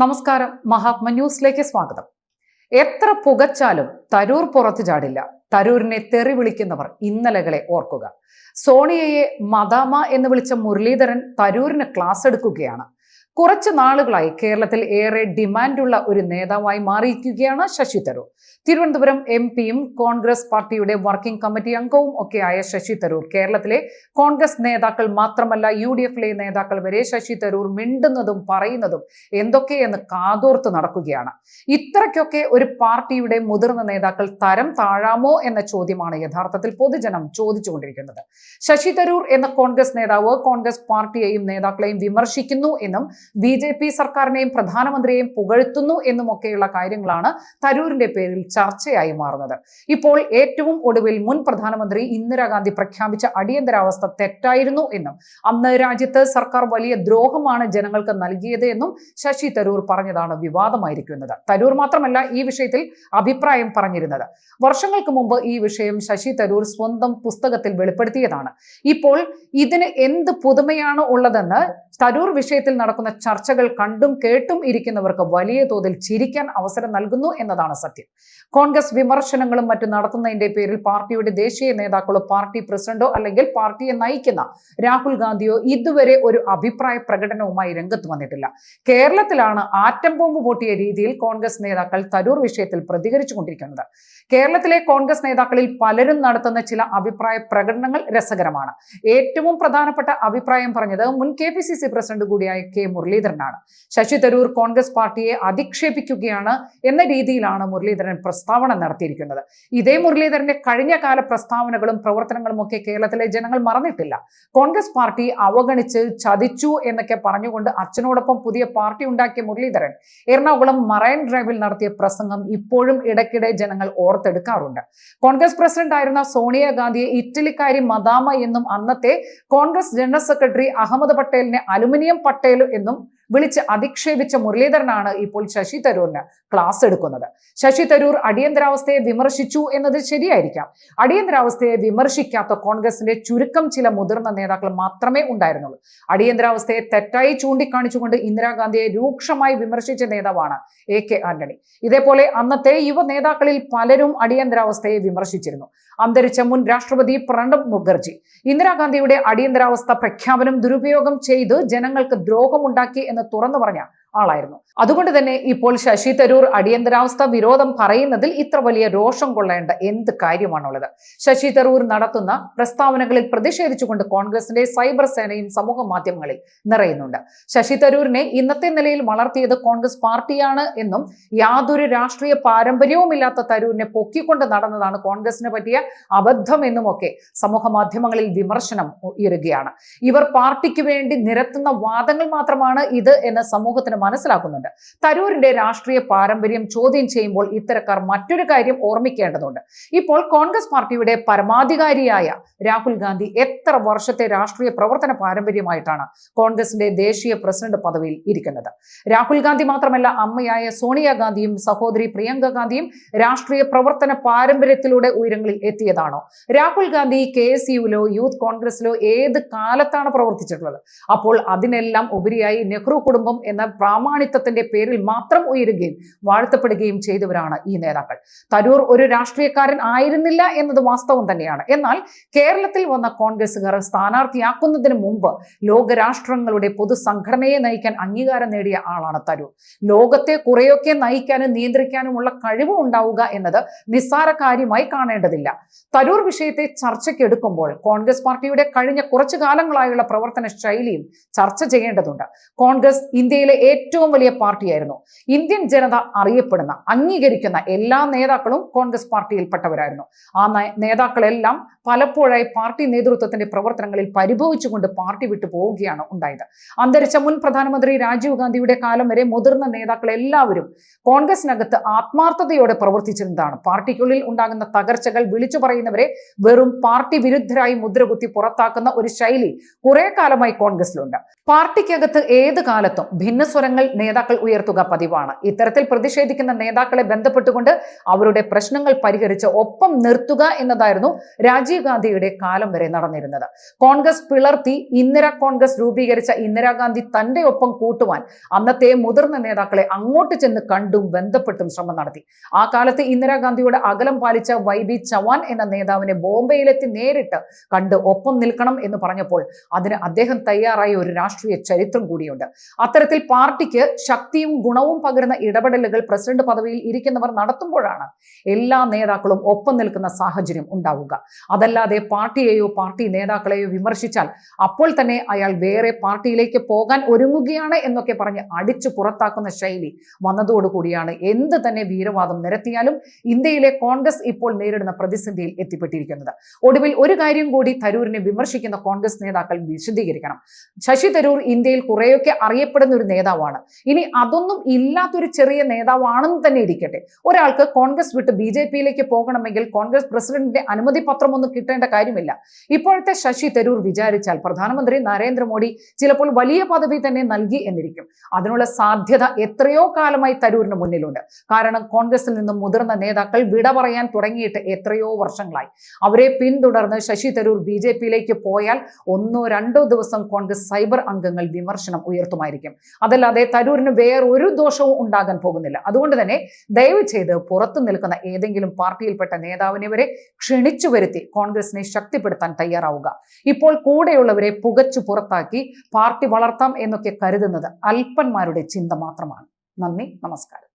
നമസ്കാരം. മഹാത്മ ന്യൂസിലേക്ക് സ്വാഗതം. എത്ര പുകച്ചാലും തരൂർ പുറത്തു ചാടില്ല. തരൂരിനെ തെറി വിളിക്കുന്നവർ ഇന്നലകളെ ഓർക്കുക. സോണിയയെ മദാമ എന്ന് വിളിച്ച മുരളീധരൻ തരൂരിന് ക്ലാസ് എടുക്കുകയാണ്. കുറച്ച് നാളുകളായി കേരളത്തിൽ ഏറെ ഡിമാൻഡുള്ള ഒരു നേതാവായി മാറിയിരിക്കുകയാണ് ശശി തരൂർ. തിരുവനന്തപുരം എം പിയും കോൺഗ്രസ് പാർട്ടിയുടെ വർക്കിംഗ് കമ്മിറ്റി അംഗവും ഒക്കെയായ ശശി തരൂർ കേരളത്തിലെ കോൺഗ്രസ് നേതാക്കൾ മാത്രമല്ല യു ഡി എഫിലെ നേതാക്കൾ വരെ ശശി തരൂർ മിണ്ടുന്നതും പറയുന്നതും എന്തൊക്കെയെന്ന് കാതോർത്ത് നടക്കുകയാണ്. ഇത്രയ്ക്കൊക്കെ ഒരു പാർട്ടിയുടെ മുതിർന്ന നേതാക്കൾ തരം താഴാമോ എന്ന ചോദ്യമാണ് യഥാർത്ഥത്തിൽ പൊതുജനം ചോദിച്ചുകൊണ്ടിരിക്കുന്നത്. ശശി തരൂർ എന്ന കോൺഗ്രസ് നേതാവ് കോൺഗ്രസ് പാർട്ടിയെയും നേതാക്കളെയും വിമർശിക്കുന്നു എന്നും ബി ജെ പി സർക്കാരിനെയും പ്രധാനമന്ത്രിയെയും പുകഴ്ത്തുന്നു എന്നുമൊക്കെയുള്ള കാര്യങ്ങളാണ് തരൂരിന്റെ പേരിൽ ചർച്ചയായി മാറുന്നത്. ഇപ്പോൾ ഏറ്റവും ഒടുവിൽ മുൻ പ്രധാനമന്ത്രി ഇന്ദിരാഗാന്ധി പ്രഖ്യാപിച്ച അടിയന്തരാവസ്ഥ തെറ്റായിരുന്നു എന്നും അന്ന് രാജ്യത്ത് സർക്കാർ വലിയ ദ്രോഹമാണ് ജനങ്ങൾക്ക് നൽകിയത് എന്നും ശശി തരൂർ പറഞ്ഞതാണ് വിവാദമായിരിക്കുന്നത്. തരൂർ മാത്രമല്ല ഈ വിഷയത്തിൽ അഭിപ്രായം പറഞ്ഞിരുന്നത്. വർഷങ്ങൾക്ക് മുമ്പ് ഈ വിഷയം ശശി തരൂർ സ്വന്തം പുസ്തകത്തിൽ വെളിപ്പെടുത്തിയതാണ്. ഇപ്പോൾ ഇതിന് എന്ത് പുതുമയാണ് ഉള്ളതെന്ന് തരൂർ വിഷയത്തിൽ നടക്കുന്ന ചർച്ചകൾ കണ്ടും കേട്ടും ഇരിക്കുന്നവർക്ക് വലിയ തോതിൽ ചിരിക്കാൻ അവസരം നൽകുന്നു എന്നതാണ് സത്യം. കോൺഗ്രസ് വിമർശനങ്ങളും മറ്റും നടത്തുന്നതിന്റെ പേരിൽ പാർട്ടിയുടെ ദേശീയ നേതാക്കളോ പാർട്ടി പ്രസിഡന്റോ അല്ലെങ്കിൽ പാർട്ടിയെ നയിക്കുന്ന രാഹുൽ ഗാന്ധിയോ ഇതുവരെ ഒരു അഭിപ്രായ പ്രകടനവുമായി രംഗത്ത് വന്നിട്ടില്ല. കേരളത്തിലാണ് ആറ്റം ബോംബ് പൊട്ടിയ രീതിയിൽ കോൺഗ്രസ് നേതാക്കൾ തരൂർ വിഷയത്തിൽ പ്രതികരിച്ചു കൊണ്ടിരിക്കുന്നത് കേരളത്തിലെ കോൺഗ്രസ് നേതാക്കളിൽ പലരും നടത്തുന്ന ചില അഭിപ്രായ പ്രകടനങ്ങൾ രസകരമാണ്. ഏറ്റവും പ്രധാനപ്പെട്ട അഭിപ്രായം പറഞ്ഞത് മുൻ കെ പ്രസിഡന്റ് കൂടിയായ കെ മുരളീധരനാണ്. ശശി തരൂർ കോൺഗ്രസ് പാർട്ടിയെ അധിക്ഷേപിക്കുകയാണ് എന്ന രീതിയിലാണ് മുരളീധരൻ പ്രസ്താവന നടത്തിയിരിക്കുന്നത്. ഇതേ മുരളീധരന്റെ കഴിഞ്ഞ കാല പ്രസ്താവനകളും പ്രവർത്തനങ്ങളും ഒക്കെ കേരളത്തിലെ ജനങ്ങൾ മറന്നിട്ടില്ല. കോൺഗ്രസ് പാർട്ടി അവഗണിച്ച് ചതിച്ചു എന്നൊക്കെ പറഞ്ഞുകൊണ്ട് അച്ഛനോടൊപ്പം പുതിയ പാർട്ടി ഉണ്ടാക്കിയ മുരളീധരൻ എറണാകുളം മറൈൻ ഡ്രൈവിൽ നടത്തിയ പ്രസംഗം ഇപ്പോഴും ഇടയ്ക്കിടെ ജനങ്ങൾ ഓർത്തെടുക്കാറുണ്ട്. കോൺഗ്രസ് പ്രസിഡന്റ് ആയിരുന്ന സോണിയാഗാന്ധിയെ ഇറ്റലിക്കാരി മദാമ എന്നും അന്നത്തെ കോൺഗ്രസ് ജനറൽ സെക്രട്ടറി അഹമ്മദ് പട്ടേലിനെ അലുമിനിയം പട്ടേൽ എന്നും random, വിളിച്ച് അധിക്ഷേപിച്ച മുരളീധരനാണ് ഇപ്പോൾ ശശി തരൂരിന് ക്ലാസ് എടുക്കുന്നത്. ശശി തരൂർ അടിയന്തരാവസ്ഥയെ വിമർശിച്ചു എന്നത് ശരിയായിരിക്കാം. അടിയന്തരാവസ്ഥയെ വിമർശിക്കാത്ത കോൺഗ്രസിന്റെ ചുരുക്കം ചില മുതിർന്ന നേതാക്കൾ മാത്രമേ ഉണ്ടായിരുന്നുള്ളൂ. അടിയന്തരാവസ്ഥയെ തെറ്റായി ചൂണ്ടിക്കാണിച്ചുകൊണ്ട് ഇന്ദിരാഗാന്ധിയെ രൂക്ഷമായി വിമർശിച്ച നേതാവാണ് എ കെ ആന്റണി. ഇതേപോലെ അന്നത്തെ യുവ നേതാക്കളിൽ പലരും അടിയന്തരാവസ്ഥയെ വിമർശിച്ചിരുന്നു. അന്തരിച്ച മുൻ രാഷ്ട്രപതി പ്രണബ് മുഖർജി. ഇന്ദിരാഗാന്ധിയുടെ അടിയന്തരാവസ്ഥ പ്രഖ്യാപനം ദുരുപയോഗം ചെയ്ത് ജനങ്ങൾക്ക് ദ്രോഹമുണ്ടാക്കി തുറന്നു പറഞ്ഞ ആളായിരുന്നു. അതുകൊണ്ട് തന്നെ ഇപ്പോൾ ശശി തരൂർ അടിയന്തരാവസ്ഥ വിരോധം പറയുന്നതിൽ ഇത്ര വലിയ രോഷം കൊള്ളേണ്ട എന്ത് കാര്യമാണുള്ളത്? ശശി തരൂർ നടത്തുന്ന പ്രസ്താവനകളിൽ പ്രതിഷേധിച്ചുകൊണ്ട് കോൺഗ്രസിന്റെ സൈബർ സേനയും സമൂഹ മാധ്യമങ്ങളിൽ നിറയുന്നുണ്ട്. ശശി തരൂരിനെ ഇന്നത്തെ നിലയിൽ വളർത്തിയത് കോൺഗ്രസ് പാർട്ടിയാണ് എന്നും യാതൊരു രാഷ്ട്രീയ പാരമ്പര്യവുമില്ലാത്ത തരൂരിനെ പൊക്കിക്കൊണ്ട് നടന്നതാണ് കോൺഗ്രസിന് പറ്റിയ അബദ്ധം എന്നുമൊക്കെ സമൂഹ മാധ്യമങ്ങളിൽ വിമർശനം ഉയരുകയാണ്. ഇവർ പാർട്ടിക്ക് വേണ്ടി നിരത്തുന്ന വാദങ്ങൾ മാത്രമാണ് ഇത് എന്ന് സമൂഹത്തിന് മനസ്സിലാക്കുന്നുണ്ട്. തരൂരിന്റെ രാഷ്ട്രീയ പാരമ്പര്യം ചോദ്യം ചെയ്യുമ്പോൾ ഇത്തരക്കാർ മറ്റൊരു കാര്യം ഓർമ്മിക്കേണ്ടതുണ്ട്. ഇപ്പോൾ കോൺഗ്രസ് പാർട്ടിയുടെ പരമാധികാരിയായ രാഹുൽ ഗാന്ധി എത്ര വർഷത്തെ രാഷ്ട്രീയ പ്രവർത്തന പാരമ്പര്യമായിട്ടാണ് കോൺഗ്രസിന്റെ ദേശീയ പ്രസിഡന്റ് പദവിയിൽ ഇരിക്കുന്നത്? രാഹുൽ ഗാന്ധി മാത്രമല്ല അമ്മയായ സോണിയാഗാന്ധിയും സഹോദരി പ്രിയങ്ക ഗാന്ധിയും രാഷ്ട്രീയ പ്രവർത്തന പാരമ്പര്യത്തിലൂടെ ഉയരങ്ങളിൽ എത്തിയതാണോ? രാഹുൽ ഗാന്ധി കെ എസ് യുവിലോ യൂത്ത് കോൺഗ്രസിലോ ഏത് കാലത്താണ് പ്രവർത്തിച്ചിട്ടുള്ളത്? അപ്പോൾ അതിനെല്ലാം ഉപരിയായി നെഹ്റു കുടുംബം എന്ന പ്രാമാണിത്വത്തിന്റെ പേരിൽ മാത്രം ഉയരുകയും വാഴ്ത്തപ്പെടുകയും ചെയ്തവരാണ് ഈ നേതാക്കൾ. തരൂർ ഒരു രാഷ്ട്രീയക്കാരൻ ആയിരുന്നില്ല എന്നത് വാസ്തവം തന്നെയാണ്. എന്നാൽ കേരളത്തിൽ വന്ന കോൺഗ്രസുകാർ സ്ഥാനാർത്ഥിയാക്കുന്നതിന് മുമ്പ് ലോകരാഷ്ട്രങ്ങളുടെ പൊതുസംഘടനയെ നയിക്കാൻ അംഗീകാരം നേടിയ ആളാണ് തരൂർ. ലോകത്തെ കുറെയൊക്കെ നയിക്കാനും നിയന്ത്രിക്കാനുമുള്ള കഴിവ് ഉണ്ടാവുക എന്നത് നിസ്സാര കാര്യമായി കാണേണ്ടതില്ല. തരൂർ വിഷയത്തെ ചർച്ചയ്ക്ക് എടുക്കുമ്പോൾ കോൺഗ്രസ് പാർട്ടിയുടെ കഴിഞ്ഞ കുറച്ചു കാലങ്ങളായുള്ള പ്രവർത്തന ശൈലിയും ചർച്ച ചെയ്യേണ്ടതുണ്ട്. കോൺഗ്രസ് ഇന്ത്യയിലെ ഏറ്റവും വലിയ പാർട്ടിയായിരുന്നു. ഇന്ത്യൻ ജനത അറിയപ്പെടുന്ന അംഗീകരിക്കുന്ന എല്ലാ നേതാക്കളും കോൺഗ്രസ് പാർട്ടിയിൽപ്പെട്ടവരായിരുന്നു. ആ നേതാക്കളെല്ലാം പലപ്പോഴായി പാർട്ടി നേതൃത്വത്തിന്റെ പ്രവർത്തനങ്ങളിൽ പരിഭവിച്ചുകൊണ്ട് പാർട്ടി വിട്ടു പോവുകയാണ് ഉണ്ടായത്. അന്തരിച്ച മുൻ പ്രധാനമന്ത്രി രാജീവ് ഗാന്ധിയുടെ കാലം വരെ മുതിർന്ന നേതാക്കൾ എല്ലാവരും കോൺഗ്രസിനകത്ത് ആത്മാർത്ഥതയോടെ പ്രവർത്തിച്ചിരുന്നതാണ്. പാർട്ടിക്കുള്ളിൽ ഉണ്ടാകുന്ന തകർച്ചകൾ വിളിച്ചു പറയുന്നവരെ വെറും പാർട്ടി വിരുദ്ധരായി മുദ്രകുത്തി പുറത്താക്കുന്ന ഒരു ശൈലി കുറെ കാലമായി കോൺഗ്രസിലുണ്ട്. പാർട്ടിക്കകത്ത് ഏത് കാലത്തും ഭിന്നസ്വരങ്ങൾ സമരങ്ങൾ നേതാക്കൾ ഉയർത്തുക പതിവാണ്. ഇത്തരത്തിൽ പ്രതിഷേധിക്കുന്ന നേതാക്കളെ ബന്ധപ്പെട്ടുകൊണ്ട് അവരുടെ പ്രശ്നങ്ങൾ പരിഹരിച്ച് ഒപ്പം നിർത്തുക എന്നതായിരുന്നു രാജീവ് ഗാന്ധിയുടെ കാലം വരെ നടന്നിരുന്നത്. കോൺഗ്രസ് പിളർത്തി ഇന്ദിര കോൺഗ്രസ് രൂപീകരിച്ച ഇന്ദിരാഗാന്ധി തന്റെ ഒപ്പം കൂട്ടുവാൻ അന്നത്തെ മുതിർന്ന നേതാക്കളെ അങ്ങോട്ട് ചെന്ന് കണ്ടും ബന്ധപ്പെട്ടും ശ്രമം നടത്തി. ആ കാലത്ത് ഇന്ദിരാഗാന്ധിയുടെ അകലം പാലിച്ച വൈ ബി ചവാൻ എന്ന നേതാവിനെ ബോംബെയിലെത്തി നേരിട്ട് കണ്ട് ഒപ്പം നിൽക്കണം എന്ന് പറഞ്ഞപ്പോൾ അതിന് അദ്ദേഹം തയ്യാറായ ഒരു രാഷ്ട്രീയ ചരിത്രം കൂടിയുണ്ട്. അത്തരത്തിൽ പാർട്ടിക്ക് ശക്തിയും ഗുണവും പകരുന്ന ഇടപെടലുകൾ പ്രസിഡന്റ് പദവിയിൽ ഇരിക്കുന്നവർ നടത്തുമ്പോഴാണ് എല്ലാ നേതാക്കളും ഒപ്പം നിൽക്കുന്ന സാഹചര്യം ഉണ്ടാവുക. അതല്ലാതെ പാർട്ടിയെയോ പാർട്ടി നേതാക്കളെയോ വിമർശിച്ചാൽ അപ്പോൾ തന്നെ അയാൾ വേറെ പാർട്ടിയിലേക്ക് പോകാൻ ഒരുങ്ങുകയാണ് എന്നൊക്കെ പറഞ്ഞ് അടിച്ചു പുറത്താക്കുന്ന ശൈലി വന്നതോടുകൂടിയാണ് എന്ത് തന്നെ വീരവാദം നിരത്തിയാലും ഇന്ത്യയിലെ കോൺഗ്രസ് ഇപ്പോൾ നേരിടുന്ന പ്രതിസന്ധിയിൽ എത്തിപ്പെട്ടിരിക്കുന്നത്. ഒടുവിൽ ഒരു കാര്യം കൂടി തരൂരിനെ വിമർശിക്കുന്ന കോൺഗ്രസ് നേതാക്കൾ വിശദീകരിക്കണം. ശശി തരൂർ ഇന്ത്യയിൽ കുറെയൊക്കെ അറിയപ്പെടുന്ന ഒരു നേതാവാണ്. ഇനി അതൊന്നും ഇല്ലാത്തൊരു ചെറിയ നേതാവാണെന്ന് തന്നെ ഇരിക്കട്ടെ. ഒരാൾക്ക് കോൺഗ്രസ് വിട്ട് ബി ജെ പിയിലേക്ക് പോകണമെങ്കിൽ കോൺഗ്രസ് പ്രസിഡന്റിന്റെ അനുമതി പത്രം ഒന്നും കിട്ടേണ്ട കാര്യമില്ല. ഇപ്പോഴത്തെ ശശി തരൂർ വിചാരിച്ചാൽ പ്രധാനമന്ത്രി നരേന്ദ്രമോദി ചിലപ്പോൾ വലിയ പദവി തന്നെ നൽകി എന്നിരിക്കും. അതിനുള്ള സാധ്യത എത്രയോ കാലമായി തരൂരിന് മുന്നിലുണ്ട്. കാരണം കോൺഗ്രസിൽ നിന്നും മുതിർന്ന നേതാക്കൾ വിട പറയാൻ തുടങ്ങിയിട്ട് എത്രയോ വർഷങ്ങളായി. അവരെ പിന്തുടർന്ന് ശശി തരൂർ ബി ജെ പിയിലേക്ക് പോയാൽ ഒന്നോ രണ്ടോ ദിവസം കോൺഗ്രസ് സൈബർ അംഗങ്ങൾ വിമർശനം ഉയർത്തുമായിരിക്കും. അതല്ലാതെ തരൂരിന് വേറൊരു ദോഷവും ഉണ്ടാകാൻ പോകുന്നില്ല. അതുകൊണ്ട് തന്നെ ദയവ് ചെയ്ത് പുറത്തു നിൽക്കുന്ന ഏതെങ്കിലും പാർട്ടിയിൽപ്പെട്ട നേതാവിനെ വരെ ക്ഷണിച്ചു വരുത്തി കോൺഗ്രസിനെ ശക്തിപ്പെടുത്താൻ തയ്യാറാവുക. ഇപ്പോൾ കൂടെയുള്ളവരെ പുകച്ചു പുറത്താക്കി പാർട്ടി വളർത്താം എന്നൊക്കെ കരുതുന്നത് അല്പന്മാരുടെ ചിന്ത മാത്രമാണ്. നന്ദി നമസ്കാരം.